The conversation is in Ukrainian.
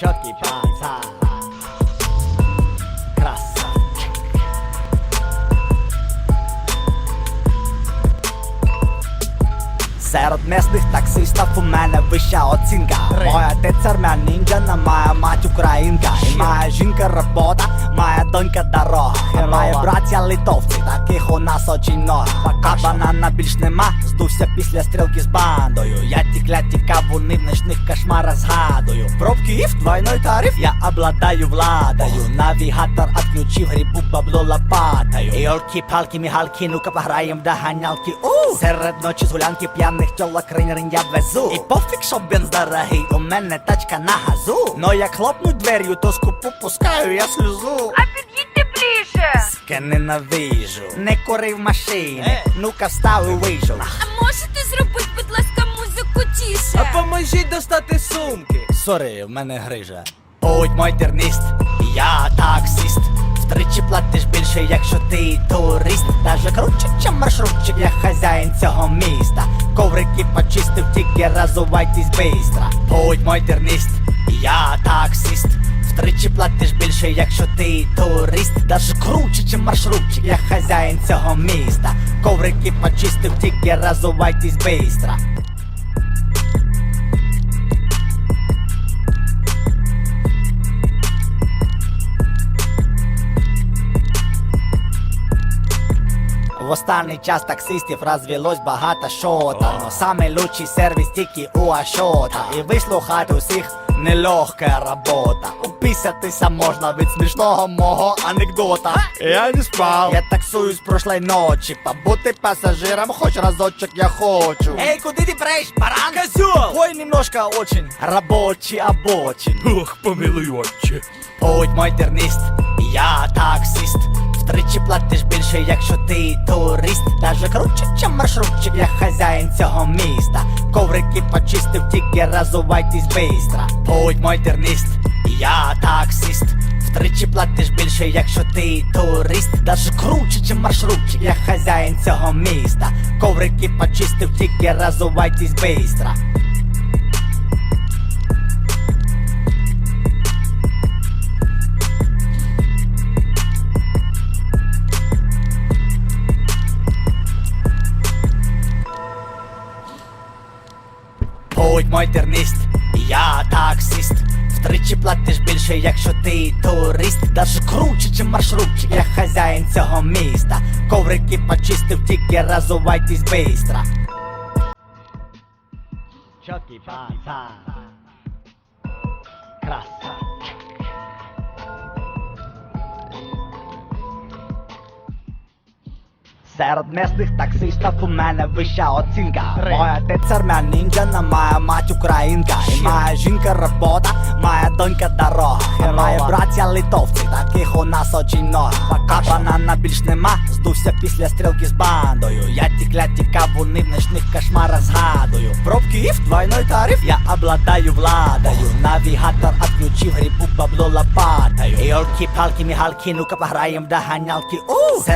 Чоткий пацан Красавчик. Серед місних таксистів у мене вища оцінка. Моя отець на моя мать українка. І моя жінка робота, моя донька дорога. І мої браття литовці, таких у нас очень много. Пока банана більш нема, здувся після стрілки з бандою. Я ті кляті кавуни в ночних кошмарах згадую. Пробки в двойной тариф, я обладаю владою. Навігатор отключив, грибу бабло лопатою. Йолки-палки, мігалки, ну-ка пограєм доганялки. У! Серед ночі з гулянки п'яних тьолок ринь я везу. І пофіг, що бенз дорогий, у мене тачка на газу. Но як хлопнуть двер'ю, то скупу пускаю я сльозу. А під'їдьте ближче. Ска ненавижу, не кури в машині, ну-ка встав і вийшов А можете зробити, будь ласка, музику тіше? А поможіть достати сумки. Сори, в мене грижа. Будь мой тернист, я таксист. Втричі платиш більше, якщо ти турист. Даже круче, чим маршрутчик, я хазяїн цього міста. Коврики почистив, тільки разувайтесь бистро. Будь мой тернист, я таксист. Втричі платиш більше, якщо ти турист. Даже круче, чим маршрутчик, я хазяїн цього міста. Коврики почистив, тільки разувайтесь бистро. В останній час таксистів розвелось багато шота Но самий лучший сервіс тільки у Ашота І вислухати усіх нелегка робота Уписатися можна від смішного мого анекдота Я не спав Я таксую з прошлої ночі Побути пасажиром хоч разочок я хочу Ей, куди ти преш, баран? Козьол! Ой, немножко очень Рабочий обочин Ух, помилуй отче. Будь мой тернист, я таксист. Втричі платиш більше, якщо ти турист. Даже круче, чим маршрутчик, я хазяїн цього міста. Коврики почистив, тільки разувайтесь бистро. Будь мой тернист, я таксист. Втричі платиш більше, якщо ти турист. Даже круче, чим маршрутчик, я хазяїн цього міста. Коврики почистив, тільки разувайтесь бистро. Будь я таксист. Втричі платиш більше, якщо ти турист. Даже круче, чим маршрутчик, я хазяїн цього міста. Коврики почистив, тільки разувайтесь бистро. Серед місних таксистів у мене вища оцінка. Моя отець армян ніндзя, на моя мать українка. І моя жінка робота, моя донька дорога. І мої браття литовці, таких у нас очень много. Пока банана більш нема, здувся після стрілки з бандою. Я ті кляті кавуни в ночних кошмарах згадую. Пробки і в двойной тариф, я обладаю владою. Навігатор отключив, грибу бабло лопатою. Йолки-палки, мігалки, ну-ка пограєм в доганялки